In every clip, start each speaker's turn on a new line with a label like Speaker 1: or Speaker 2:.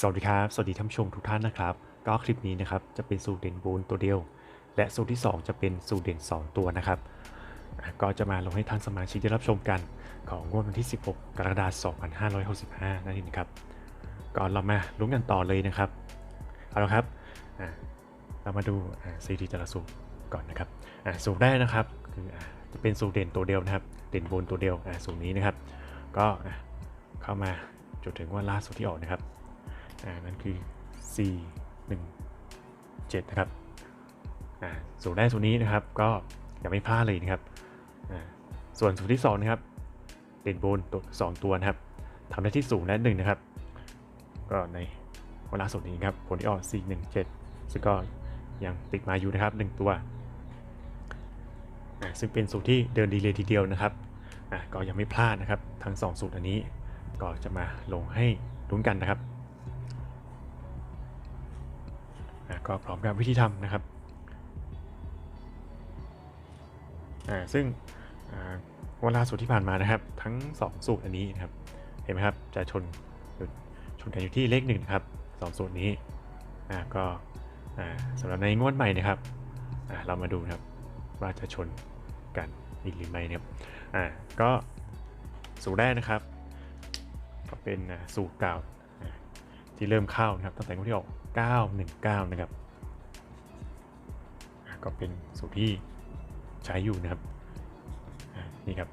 Speaker 1: สวัสดีครับ สวัสดีท่านผู้ชมทุกท่านนะครับ ก็คลิปนี้นะครับจะเป็นสูตรเด่นบูนตัวเดียว และสูตรที่ 2 จะเป็นสูตรเด่น 2 ตัวนะครับ ก็จะมาลงให้ทางสมาชิกได้รับชมกันของงวดวันที่ 16 กรกฎาคม 2565 นั่นเองครับก่อนเรามาลุ้นกันต่อเลยนะครับ เอาละครับอะเรามาดูอะซีดีแต่ละสูตรก่อนนะครับอะสูตรแรกนะครับคืออะจะเป็นสูตรเด่นตัวเดียวนะครับ เด่นบนตัวเดียวอะสูตรนี้นะครับ ก็เข้ามาจนถึงว่าล่าสุดที่ออกนะครับ อ่านั่นคือ C 1 7นะครับอ่าสูตรแรกสูตรนี้นะครับ ก็อย่าไม่พลาดเลยนะครับอ่าส่วนสูตรที่2นะครับเด่นบนตัวสองตัวนะครับทำได้ที่สูงและหนึ่งนะครับ ก็ในเวลาสุดนี้ครับผลที่ออก C 1 7ซึ่งก็ยังติดมาอยู่นะครับ 1 ตัวอ่าซึ่งเป็นสูตรที่เดินดีเลยทีเดียวนะครับอ่าก็ยังไม่พลาดนะครับ ทั้ง 2 สูตรอันนี้ก็จะมาลงให้ลุ้นกันนะครับ ก็พร้อมกับวิธีทำนะครับซึ่งอ่าวันล่าสุดที่ผ่านมานะครับ ทั้ง 2 สูตรอันนี้นะครับ เห็นไหมครับจะชนชนกันอยู่ที่เลขหนึ่งนะครับสองสูตรนี้ก็อ่าสำหรับในงวดใหม่นะครับเรามาดูนะครับว่าจะชนกันอีกหรือไม่นะครับก็สูตรแรกนะครับ ก็เป็นสูตรเก่าอ่าที่เริ่มเข้านะครับตั้งแต่งวดที่ออก 919 นะครับ ก็เป็นสูตรที่ใช้อยู่นะครับ นี่ครับ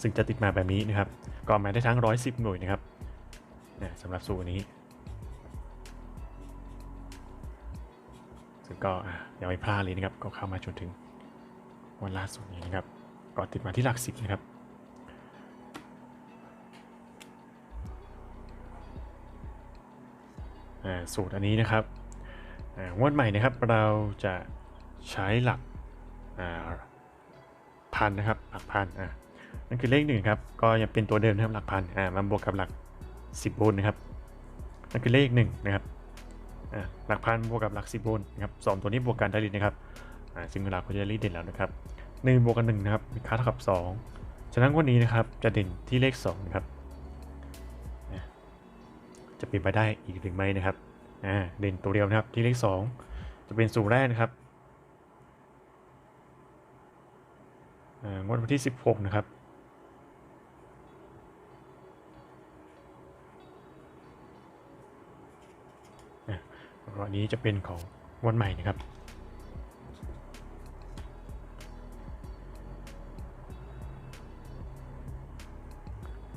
Speaker 1: ซึ่งจะติดมาแบบนี้นะครับ ก็มาได้ทั้ง 110 หน่วยนะครับสำหรับสูตรนี้ ซึ่งก็อยังไม่พลาดเลยนะครับ ก็เข้ามาจนถึงวันล่าสุดนี้นะครับ ก็ติดมาที่หลักสิบนะครับ สูตรอันนี้นะครับงวดใหม่นะครับเราจะใช้หลักพันนะครับหลักพันอ่านั่นคือเลขหนึ่งครับก็ยังเป็นตัวเดิมนะครับหลักพันอ่ามาบวกกับหลักสิบบนนะครับนั่นคือเลขหนึ่งนะครับอ่าหลักพันบวกกับหลักสิบบนนะครับสองตัวนี้บวกกันได้เลยนะครับอ่าซึ่งเวลาเขาจะรีดเด่นแล้วนะครับหนึ่งบวกกันหนึ่งนะครับมีค่าเท่ากับสองฉะนั้นวันนี้นะครับจะเด่นที่เลขสองนะครับ จะเป็นไปได้อีกหรือไม่นะครับอ่าเด่นตัวเดียวนะครับที่เลข 2 จะเป็นสูตรแรกนะครับอ่างวดวันที่ 16 นะครับอะวันนี้จะเป็นของวันใหม่นะครับ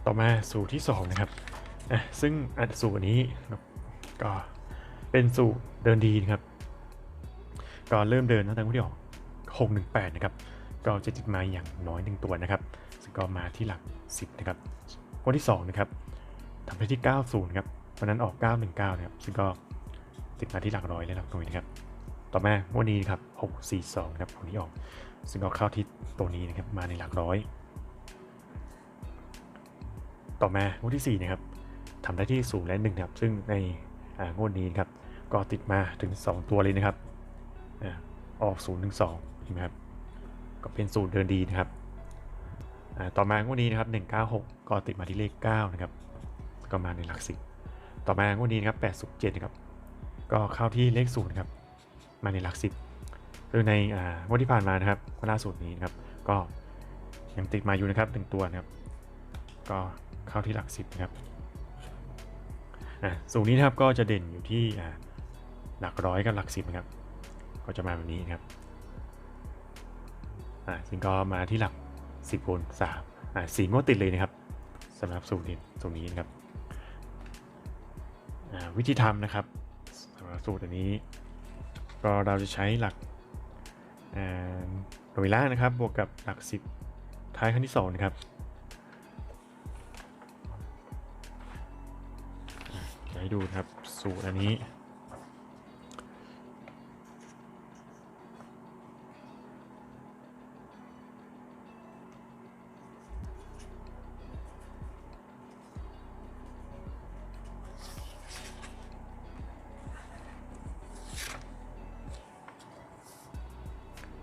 Speaker 1: ต่อมาสูตรที่ 2 นะครับ อะซึ่งอันสูตรนี้ครับก็เป็นสูตรเดินดีนะครับก็เริ่มเดินตั้งแต่วันที่ออก618 นะครับ ก็จะติดมาอย่างน้อยหนึ่งตัวนะครับ ซึ่งก็มาที่หลัก 10 นะครับวันที่ 2 นะครับทำได้ที่ 90นครับวันนั้นออก 919 นะครับ ซึ่งก็ติดมาที่หลักร้อยและหลักหน่วยนะครับ ต่อมาวันนี้ครับ 642นะครับวันนี้ออก ซึ่งก็เข้าที่ตัวนี้นะครับ มาในหลักร้อย ต่อมางวดที่ 4 นะครับ ทำได้ที่0และ1นครับ ซึ่งในงวดนี้ครับก็ติดมาถึง 2 ตัวเลยนะครับอ่าออก0ถึง2เห็นไหมครับก็เป็นสูตรเดินดีนะครับอ่าต่อมางวดนี้นะครับ196 ก็ติดมาที่เลข9นะครับก็มาในหลักสิบต่อมางวดนี้นะครับ807นะครับก็เข้าที่เลข0นะครับมาในหลักสิบซึ่งในงวดที่ผ่านมานะครับล่าสุดนี้นะครับก็ยังติดมาอยู่นะครับหนึ่งตัวนะครับก็เข้าที่หลักสิบนะครับ สูงนี้นะครับก็จะเด่นอยู่ที่หลักร้อยกับหลักสิบนะครับ ก็จะมาแบบนี้นะครับอ่าซึ่งก็มาที่หลักสิบคูณสามอ่าสี่งวดติดเลยนะครับสำหรับสูตรเด่นสูตรนี้นะครับวิธีทำนะครับสำหรับสูตรอันนี้ก็เราจะใช้หลักอ่าหน่วยล่างนะครับบวกกับหลักสิบท้ายครั้งที่สองนะครับ ให้ดูครับ สูตรอันนี้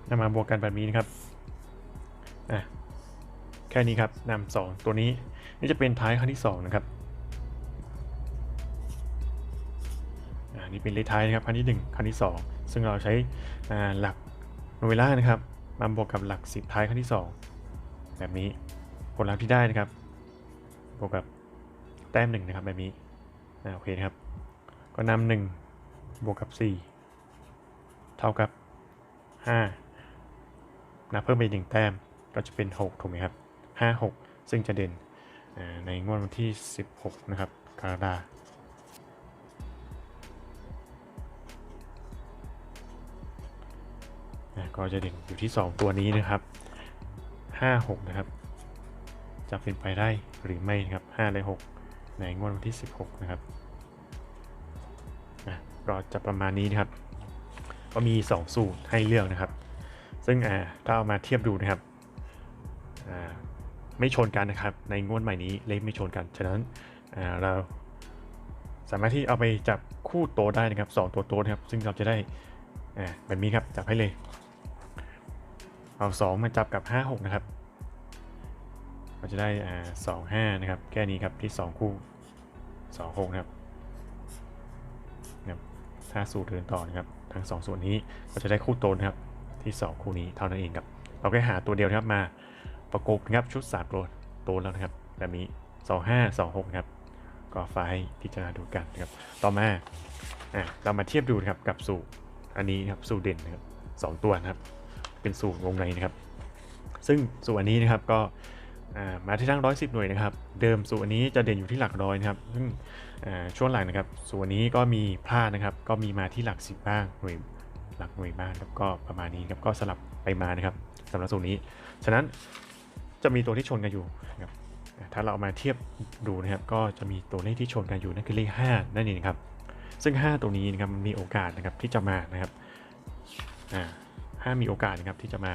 Speaker 1: นำมาบวกกันแบบนี้นะครับอะแค่นี้ครับนำสองตัวนี้นี่จะเป็นท้ายครั้งที่สองนะครับ นี้เป็นเลขท้ายนะครับครั้งที่หนึ่งครั้งที่สองซึ่งเราใช้หลักโนเวล่านะครับมาบวกกับหลักสิบท้ายครั้งที่สองแบบนี้ผลลัพธ์ที่ได้นะครับบวกกับแต้มหนึ่งนะครับแบบนี้โอเคนะครับ ก็นำหนึ่งบวกกับสี่เท่ากับห้านะเพิ่มไปหนึ่งแต้มก็จะเป็นหกถูกไหมครับห้าหกซึ่งจะเด่นในงวดวันที่ 16 นะครับกรกฎาคม ก็จะเด่นอยู่ที่ 2 ตัวนี้นะครับ 5 6 นะครับ จะเป็นไปได้หรือไม่นะครับ 5 และ 6 ในงวดวันที่ 16 นะครับอะก็จะประมาณนี้นะครับ ก็มี 2 สูตรให้เลือกนะครับ ซึ่งอ่าถ้าเอามาเทียบดูนะครับอ่าไม่ชนกันนะครับ ในงวดใหม่นี้เลขไม่ชนกัน ฉะนั้นอ่าเราสามารถที่เอาไปจับคู่โตได้นะครับ 2 ตัวโตนะครับ ซึ่งเราจะได้อ่าแบบนี้ครับ จับให้เลย เอา2มาจับกับ 5 6 นะครับเราจะได้อ่าสองห้านะครับ แค่นี้ครับที่ 2 คู่ 2 6 นะครับนะครับถ้าสูตรเดินต่อนะครับ ทั้ง 2 ส่วนนี้ก็จะได้คู่โตนะครับที่ 2 คู่นี้เท่านั้นเองครับ เราก็หาตัวเดียวนะครับมาประกบนะครับชุด3ตัวโตวแล้วนะครับแบบนี้ 2 5 2 6นะครับ ก็ไฟพิจารณาดูกันนะครับ ต่อมาอะเรามาเทียบดูนะครับกับสูตรอันนี้นะครับสูตรเด่นนะครับสองตัวนะครับ เป็นสูตรวงในนะครับ ซึ่งสูตรนนี้นะครับก็ามาที่ทั้ง110 หน่วยนะครับ เดิมสูตรนนี้จะเด่นอยู่ที่หลักร้อยนะครับ ซึ่งช่วงหลังนะครับส่วนนี้ก็มีพลาดนะครับ ก็มีมาที่หลัก 10 บ้างหน่วยหลักหน่วยบ้างครับก็ประมาณนี้ครับก็สลับไปมานะครับสำหรับสูตรนี้ ฉะนั้นจะมีตัวที่ชนกันอยู่นะครับถ้าเราเอามาเทียบดูนะครับ ก็จะมีตัวเลขที่ชนกันอยู่นั่นคือเลข 5 นั่นเองครับ ซึ่ง 5 ตัวนี้นะครับมีโอกาสนะครับที่จะมานะครับอ่า ถ้ามีโอกาสนะครับที่จะมา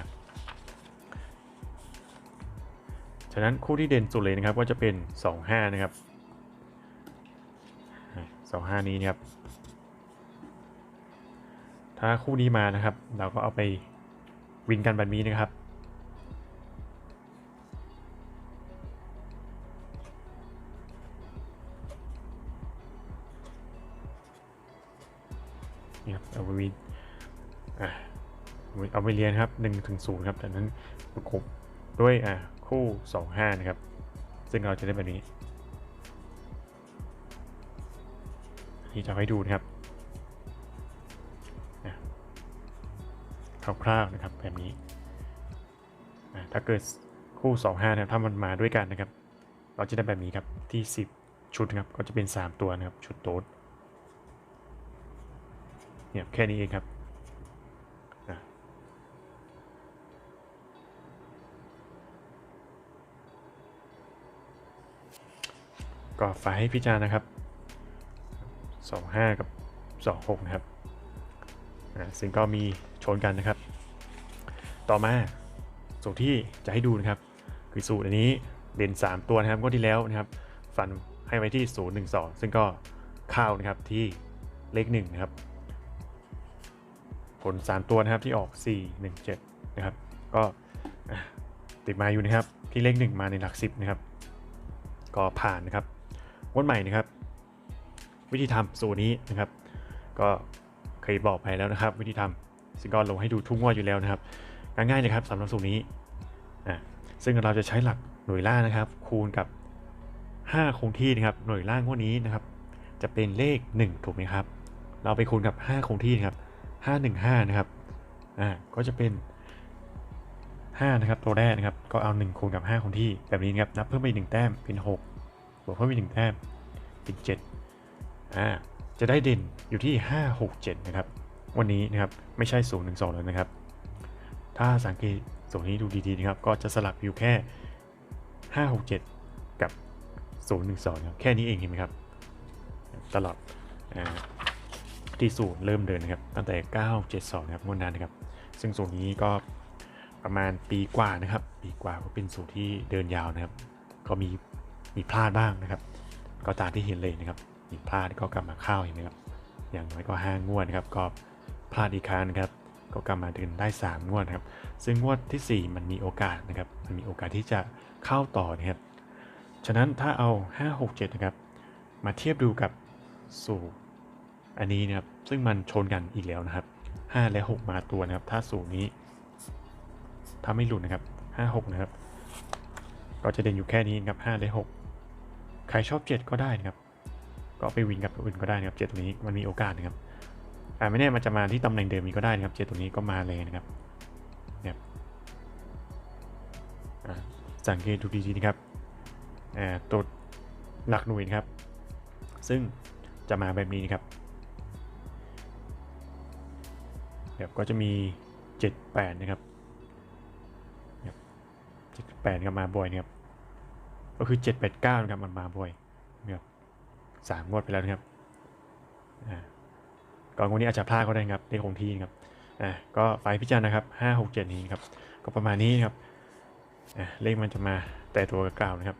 Speaker 1: ฉะนั้นคู่ที่เด่นสุดเลยนะครับก็จะเป็น 25 นะครับอ่า25 นี้นะครับ ถ้าคู่นี้มานะครับ เราก็เอาไปวินกันแบบนี้นะครับ เอาไปเรียนครับ1ถึง0ครับจากนั้นประกบด้วยอะคู่ 2 5 นะครับ ซึ่งเราจะได้แบบนี้นี่จะให้ดูนะครับอะคร่าวๆนะครับแบบนี้ถ้าเกิดคู่ 2 5นะครับถ้ามันมาด้วยกันนะครับ เราจะได้แบบนี้ครับที่ 10 ชุดครับก็จะเป็น 3 ตัวนะครับชุดโต๊ดเนี่ยแค่นี้เองครับ ก็ฝากให้พิจารณานะครับ 25 กับ 26 นะครับอะซึ่งก็มีชนกันนะครับ ต่อมาสูตรที่จะให้ดูนะครับ คือสูตรอันนี้เด่น 3 ตัวนะครับก็ที่แล้วนะครับ ฟันให้ไว้ที่ 0 1 2 ซึ่งก็เข้าวนะครับที่เลข1นะครับ ผล 3 ตัวนะครับที่ออก 4 1 7 นะครับ ก็ติดมาอยู่นะครับที่เลข 1 มาในหลัก 10 นะครับ ก็ผ่านนะครับ วดใหม่นะครับ วิธีทำสูตรนี้นะครับ ก็เคยบอกไปแล้วนะครับ วิธีทำซึ่งก็ลงให้ดูทุกงวดอยู่แล้วนะครับง่ายๆเลยครับสำหรับสูตรนี้อะซึ่งเราจะใช้หลักหน่วยล่างนะครับ คูณกับ 5 คงที่นะครับ หน่วยล่างงวดนี้นะครับ จะเป็นเลข 1 ถูกไหมครับ เราไปคูณกับ 5 คงที่นะครับ 515 นะครับอ่าก็จะเป็น5นะครับตัวแรกนะครับ ก็เอา 1 คูณกับ 5 คงที่แบบนี้นะครับ นับเพิ่มไป 1 แต้มเป็น 6 วกเพิ่มอีก1แต้มเป็น7อ่าจะได้เด่นอยู่ที่ 5 6 7 นะครับ วันนี้นะครับไม่ใช่ 0 1 2 แล้วนะครับ ถ้าสังเกตส่วนนี้ดูดีๆนะครับ ก็จะสลับอยู่แค่ 5 6 7 กับ 0 1 2ครับแค่นี้เองเห็นไหมครับตลอดที่สูตรเริ่มเดินนะครับ ตั้งแต่ 972 นะครับงวดนั้นนะครับ ซึ่งสูตรนี้ก็ประมาณปีกว่านะครับ ปีกว่าก็เป็นสูตรที่เดินยาวนะครับ ก็มี มีพลาดบ้างนะครับ ก็ตามที่เห็นเลยนะครับมีพลาดก็กลับมาเข้าเห็นไหมครับอย่างน้อยก็5งวดนะครับก็พลาดอีกครั้งนะครับ ก็กลับมาเดินได้ 3 งวดครับ ซึ่งงวดทีสี่ 4 มันมีโอกาสนะครับ มันมีโอกาสที่จะเข้าต่อนะครับ ฉะนั้นถ้าเอา 5 6 7 นะครับ มาเทียบดูกับสูตรอันนี้นะครับ ซึ่งมันชนกันอีกแล้วนะครับ 5 และ 6 มาตัวนะครับ ถ้าสูตรนี้ ถ้าไม่หลุดนะครับ 5 6 นะครับ ก็จะเด่นอยู่แค่นี้นะครับ 5 และ 6 ใครชอบ7ก็ได้นะครับ ก็ไปวินกับตัวอื่นก็ได้นะครับ7ตัวนี้มันมีโอกาสนะครับอ่ไม่แน่มันจะมาที่ตำแหน่งเดิมนี้ก็ได้นะครับ7ตัวนี้ก็มาเลยนะครับเนี่ยสังเกตดูดีๆนะครับตัวหลักหน่วยนะครับ ซึ่งจะมาแบบนี้นะครับแบบก็จะมี 7 8 นะครับเนี่ย7 8ก็มาบ่อยนะครับ ก็คือ 7 8 9นะครับมันมาบ่อยนะครับสามงวดไปแล้วนะครับก่อนวันนี้อาจจะพลาดก็ได้นะครับเลขคงที่นะครับอ่าก็ไฟพิจารณานะครับ5 6 7 นี้นครับก็ประมาณนี้ครับอ่าเลขมันจะมาแต่ตัวกล่าวนะครับ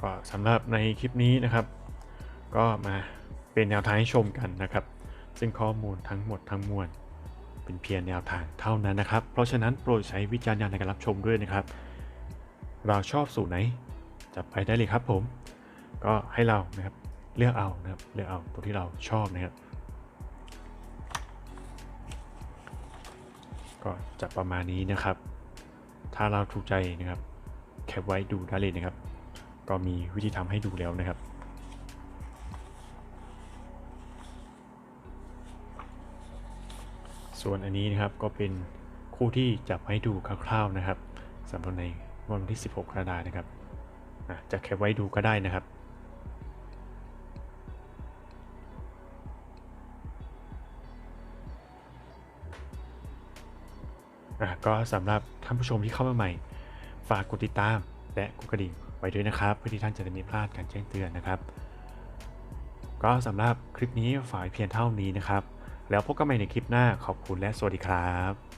Speaker 1: ก็สำหรับในคลิปนี้นะครับ ก็มาเป็นแนวทางให้ชมกันนะครับ ซึ่งข้อมูลทั้งหมดทั้งมวล เป็นเพียงแนวทางเท่านั้นนะครับ เพราะฉะนั้นโปรดใช้วิจารณญาณในการรับชมด้วยนะครับ เราชอบสูตรไหนจับไปได้เลยครับผม ก็ให้เรานะครับเลือกเอานะครับเลือกเอาตัวที่เราชอบนะครับก็จะประมาณนี้นะครับ ถ้าเราถูกใจนะครับแคปไว้ดูได้เลยนะครับ ก็มีวิธีทำให้ดูแล้วนะครับ ส่วนอันนี้นะครับก็เป็นคู่ที่จับให้ดูคร่าวๆนะครับสำหรับในวันที่ 16 กรกฎาคมนะครับอะจะแคปไว้ดูก็ได้นะครับก็สำหรับท่านผู้ชมที่เข้ามาใหม่ ฝากกดติดตามและกดกระดิ่งไว้ด้วยนะครับ เพื่อที่ท่านจะได้ไม่พลาดการแจ้งเตือนนะครับ ก็สำหรับคลิปนี้ฝากเพียงเท่านี้นะครับ แล้วพบกันใหม่ในคลิปหน้าขอบคุณและสวัสดีครับ